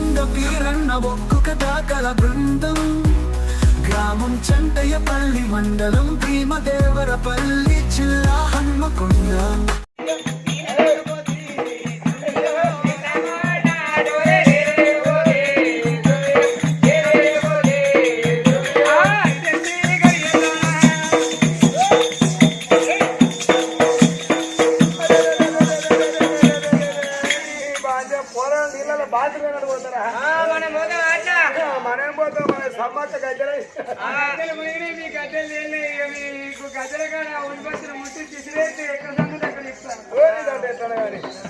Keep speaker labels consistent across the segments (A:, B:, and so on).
A: వంద పీరన్న ఒక్కొక్క దాకల బృందం. గ్రామం చంటయ్యపల్లి మండలం భీమదేవరపల్లి జిల్లా హన్మకొండ.
B: dólares.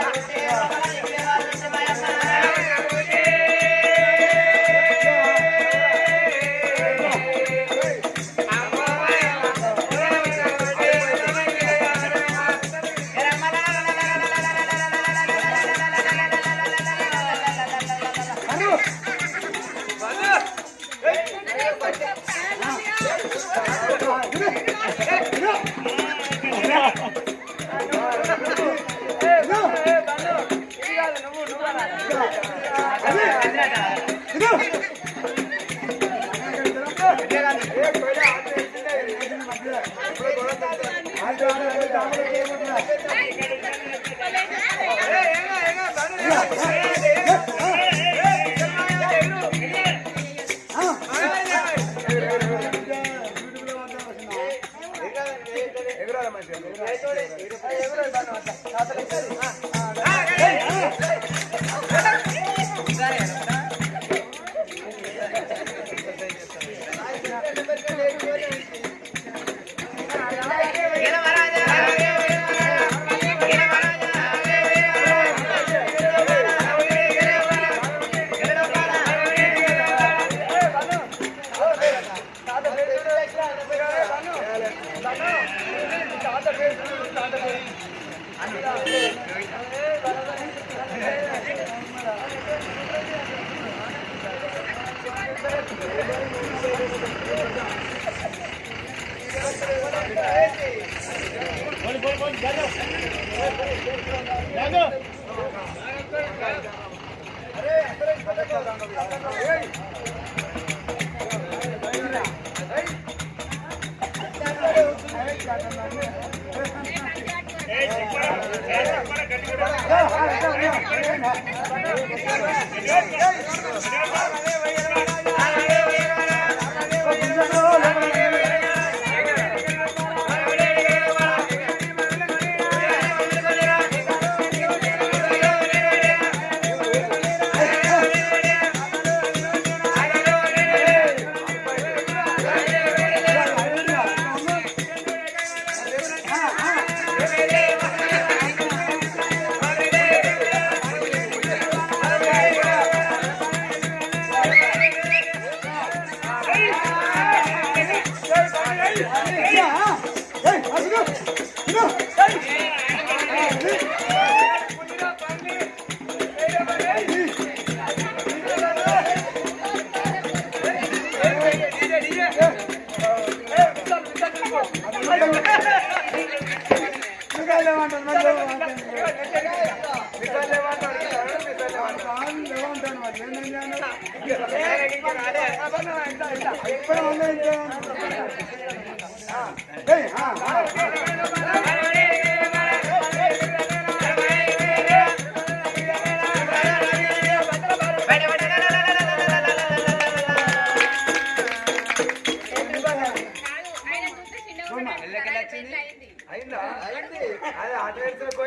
B: Gracias. Hey,
C: అయిందా అదే అటు వేసిన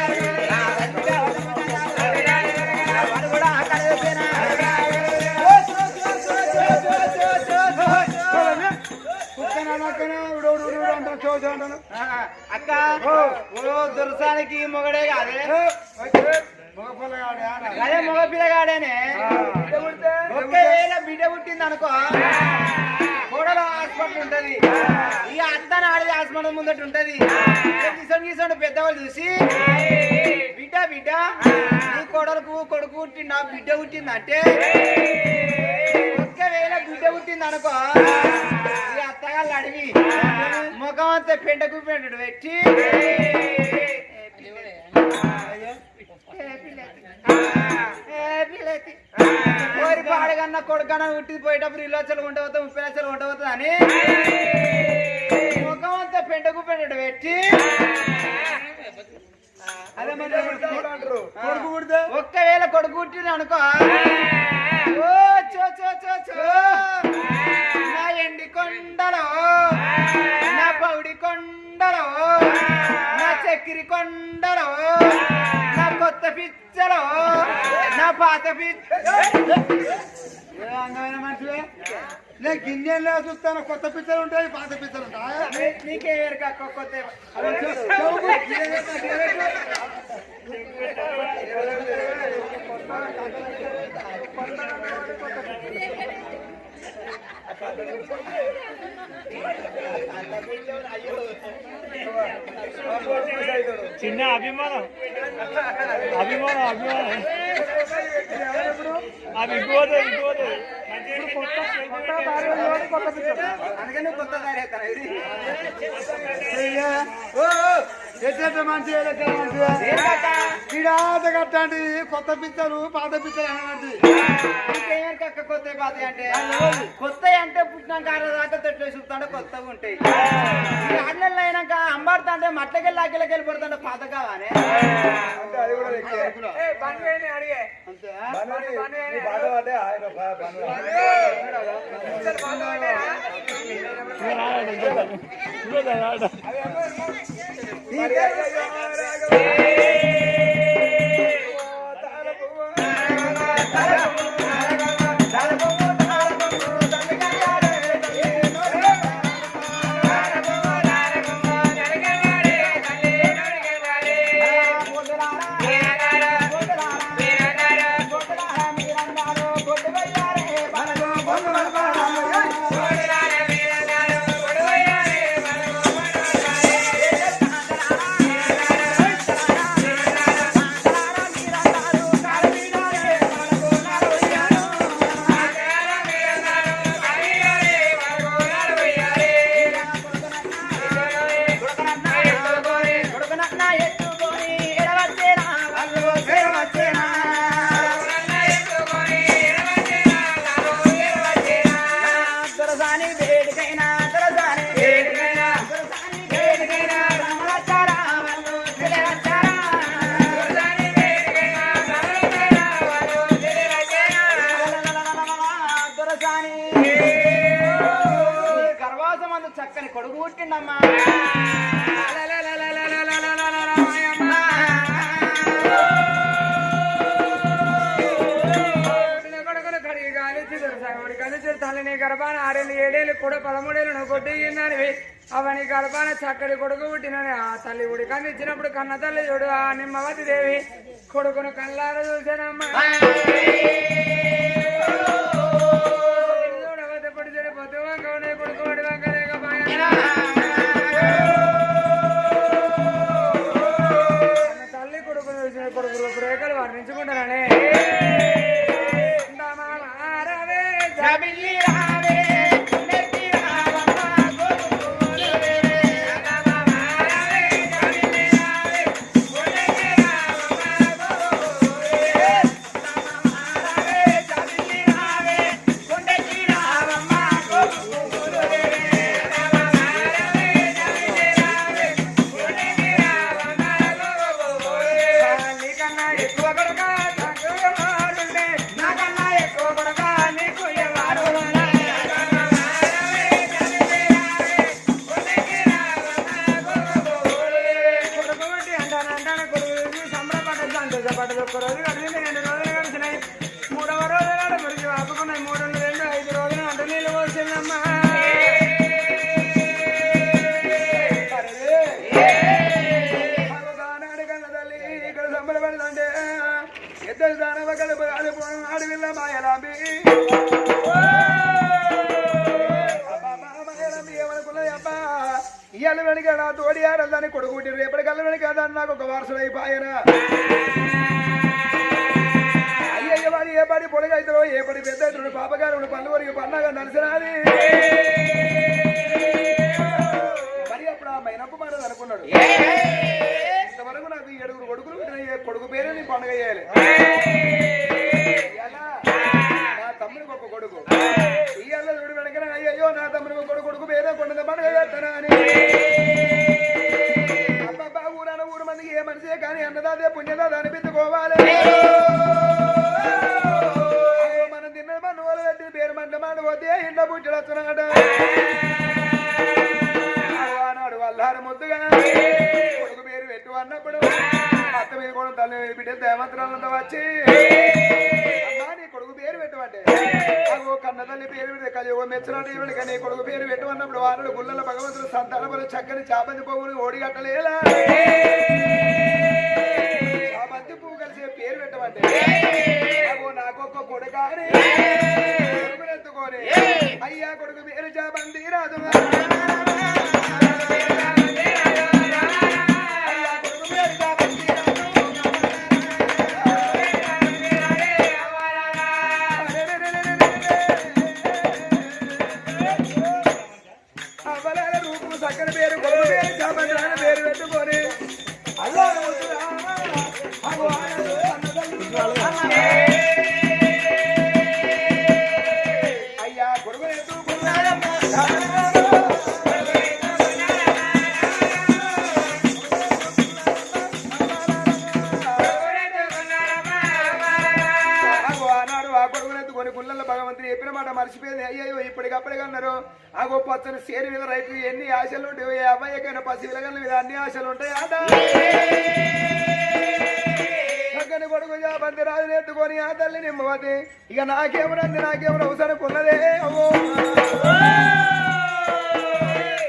C: కోయిల ఏమో పూజ
B: అక్క ఓ. దుర్సానికి మొగడే కాదే? అదే మగ పిల్లగాడేనే బిడ్డ పుట్టింది అనుకో కోడలో హాస్పిటల్ ఉంటది. ఈ అత్తన ఆడది హాస్పిటల్ ముందట ఉంటది. కిసోడు కిసోడు పెద్దవాళ్ళు చూసి బిడ్డ బిడ్డ నీ కోడలకు కొడుకు పుట్టి నా బిడ్డ పుట్టింది అంటే ఒకవేళ బిడ్డ పుట్టింది అనుకో ఈ అత్తగాళ్ళు అడిగి ముఖం అంతా పెంటకు పెంటడు పెట్టి. ఓరి పాడగన్న కొడుకన్న ఉట్టి పోయేటప్పుడు ఇల్లు లక్షలు కొంట పోతా ముప్పై లక్షలు పోతా అని ముఖం అంతా పెంటకు పెంటడు పెట్టి. అదే మరి
C: కొడుకు పుడితే?
B: ఒక్కవేళ కొడుకు అనుకో నా ఎండి కొండలో నా పౌడి కొండలో నా చక్కెరి కొండలో నా కొత్త పిచ్చలో నా పాత పిచ్చ
C: ఏ అందమైన మనిషివే? నేను గిన్నెల్లో చూస్తాను కొత్త పిచ్చలు ఉంటాయి పాత పిచ్చలు ఉంటాయి?
B: నీకే కొత్త
D: చిన్న అభిమానం. అభిమానం అభిమానం. అది ఇంకోదే ఇంకోదే.
B: అందుకని కొత్త తయారు ఇది ఓ ఓ,
C: ఎట్లా మంచి? గిడాత కట్టండి కొత్త పిచ్చలు పాత పిచ్చలు
B: కక్క కొత్త పాత అంటే కొత్త అంటే పుట్టినాక దాకా తొట్లు చూపుతాంటే కొత్తగా ఉంటాయి అన్నెళ్ళు అయినాక అంబాడుతా అంటే మట్లకెళ్ళి లాకెళ్ళకి వెళ్ళిపోతుంటే పాత కావానే
C: అంటే అది
E: కలిసి తల్లిని గర్భాన ఆరేళ్ళు ఏడేళ్ళు కూడా పదమూడేళ్ళు నువ్వు కొట్టిగిన్ననివి అవని గర్భాన చక్కటి కొడుకు పుట్టినని ఆ తల్లి ఉడి కన్ను ఇచ్చినప్పుడు కన్న తల్లి చూడు ఆ నిమ్మవతి దేవి కొడుకును కళ్ళార చూసానమ్మా కొడుకు
C: రేపటి కళ్ళ వెనక దాన్ని నాకు ఒక వారసుడు అయిపోయానా అయ్యయ్య వాడు ఏ పడి పొడిగా అవుతారో ఏ పడి పెద్ద అవుతాడు పాపగారు పనులు వరకు పన్నాగా నలిసినాది మరి అప్పుడు ఆ మైనప్పు మాట అనుకున్నాడు. ఇంతవరకు నాకు ఈ ఏడుగురు కొడుకులు కొడుకు పేరే నీ పండుగ చేయాలి. నా తమ్ముడికి ఒక కొడుకు. ఇయ్యాల చూడు వెనకనే అయ్యయ్యో నా తమ్ముడికి కొడుకు కొడుకు పేరే కొండ పండుగ చేస్తానా అని. మనిషే కానీ అన్నదాదే పుణ్యదాద అనిపించుకోవాలి. మనం తిన్న మన వాళ్ళు పేరు మంట మాట పోతే ఇంట్లో పుట్టడు వస్తున్నాడు ఆనాడు వల్లారు ముద్దుగా కొడుకు పేరు పెట్టు అన్నప్పుడు అత్త మీద కూడా తల్లి బిడ్డ దేవత్రాలంతా వచ్చి నీ కొడుకు పేరు పెట్టమంటే అగో కన్న తల్లి పేరు పెడితే కలియుగో మెచ్చినట్టు ఇవిడి కానీ కొడుకు పేరు పెట్టు అన్నప్పుడు వారుడు గుళ్ళల భగవంతుడు సంతానములు చక్కని చాపంది పువ్వులు ఓడిగట్టలేలా. కలిసి పేరు పెట్టమంటే. నాకొక్క కొడుకాని ఎత్తుకొని అయ్యా కొడుకు పేరు చాపంది రాదు నాకు రాదు రాజు ఎత్తుకొని ఆ తల్లి నిమ్మవతి. ఇక నాకేమరండి నాకేమరు అవసరం కొన్నదే. అమ్మో.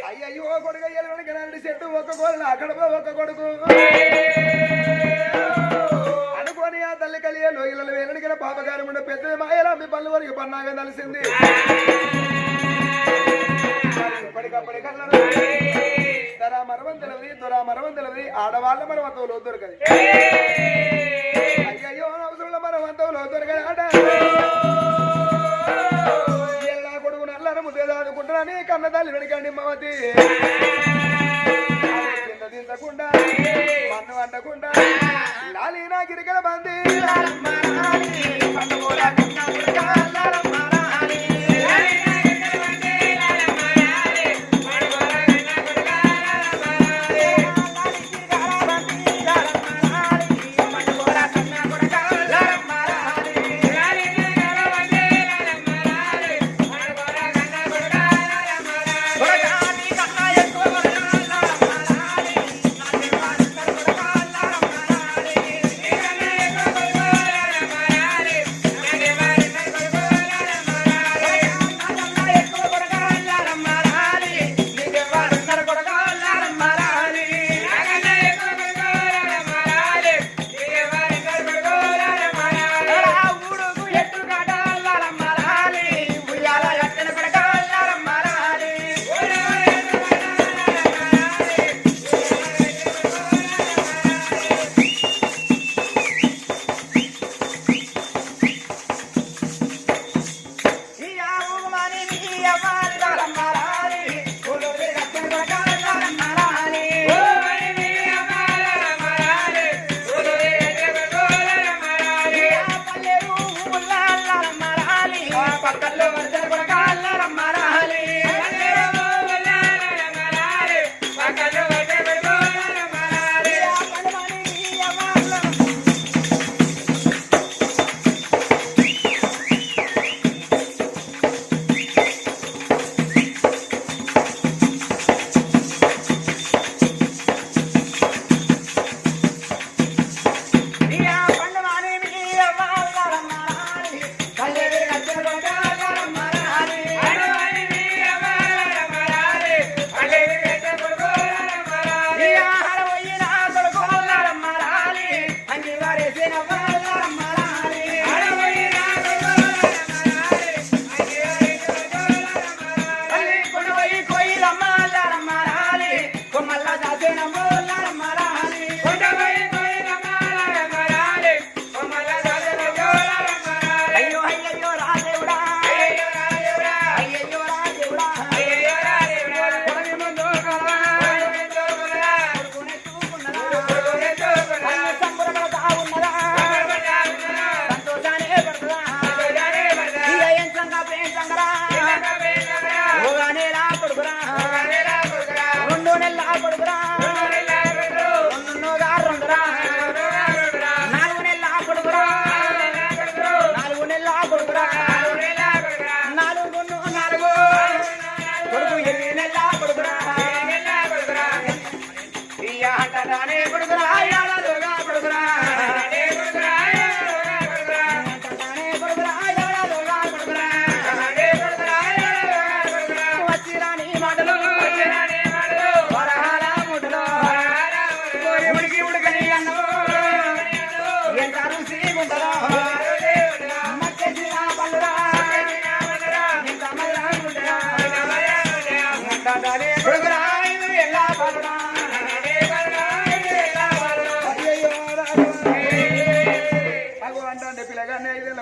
C: అయ్యయ్యో కొడుకు అయ్యలకి నల్లి చెట్టు ఒక్క కొడుకు అక్కడ ఒక్క కొడుకు. అనుకోని ఆ తల్లి కలిగే లోయలలో వేలడిగిన పాపగారి ఉండే పెద్ద మాయలా మీ పనుల వరకు పన్నాగా తెలిసింది ఇప్పటికప్పటికల్లా దొరా మరవం తెలియదు దొరా మరవం తెలియదు ఆడవాళ్ళ మరవంతంలో దొరకదు. అయ్యో అవసరంలో మన వంతంలో ఆట ఎల్లా కొడుకు నల్లని ముద్ద ఆడుకుంటున్నాని కన్న తల్లి వెనకండి మమతి కింద మన్ను అండకుండా లాలి నా గిరికల బంది.
B: పండుగ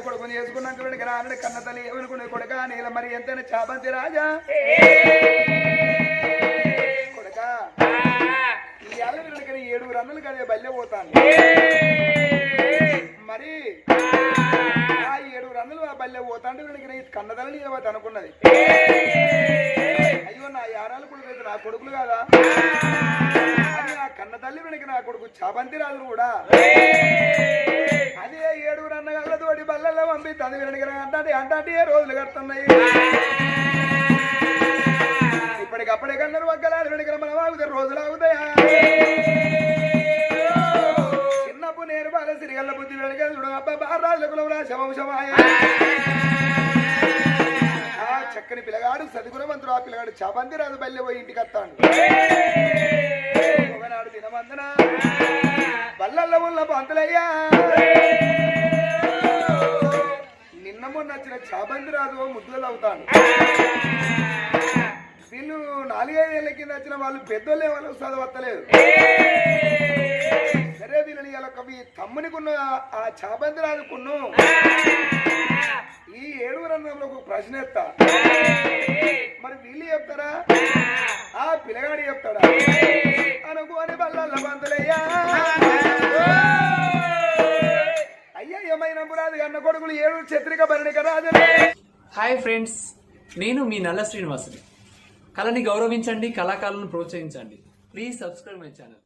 B: కొడుకుని
C: చేసుకున్నాక వెనక రానని కన్న తల్లి ఏమనుకునే కొడుక? నీల మరి ఎంతైనా చాపంతి రాజా. ఏళ్ళ వెనక ఏడు రన్నులు కదే బల్లె పోతాను మరి ఆ ఏడు రన్నులు ఆ బల్లె పోతాంటే వెనక కన్న తల్లి ఏమవుతా అనుకున్నది. అయ్యో నా యారాలు కొడుకు నా కొడుకులు కాదా? అని నా కన్న తల్లి వెనక నా కొడుకు చాబంతి రాజులు కూడా అదే ఏడుగురు అన్నగల్ల తోటి బల్లల్లో పంపి తది వినడిగిన అంటే అంటే రోజులు కడుతున్నాయి ఇప్పటికప్పుడే కన్నారు వెనకర మనం ఆగుతారు రోజులు ఆగుతాయా? నేను బుద్ధి వెనక చూడు. అబ్బా ఆ చక్కని పిల్లగాడు సదుగుణవంతుడు. ఆ పిల్లగాడు చాబంది రాదు బల్లె పోయి ఇంటికి వస్తాడు. ఒకనాడు దినవందన. బల్లల్లో ఉన్న పంతులయ్యా. నిన్న మొన్న వచ్చిన చాబంది రాదు ముద్దులు అవుతాను వీళ్ళు నాలుగైదేళ్ళ కింద వచ్చిన వాళ్ళు పెద్దోళ్ళు వాళ్ళు చదవత్తలేదు? అరే వీళ్ళని ఇలా కవి తమ్మునికున్న ఆ చాబందిరాజుకున్ను ఈ ఏడుగురు అన్నంలో ఒక ప్రశ్న ఎత్తా. మరి వీళ్ళు చెప్తారా? ఆ పిల్లగాడు చెప్తాడా? అనుకోని బల్ల బంతులయ్యా. అయ్యా ఏమైనా పురాదు అన్న కొడుకులు ఏడు చత్రిక భరణిక రాదు
F: హాయ్ ఫ్రెండ్స్ నేను మీ నల్ల శ్రీనివాసుని. కళని గౌరవించండి కళాకారులను ప్రోత్సహించండి. Please subscribe my channel.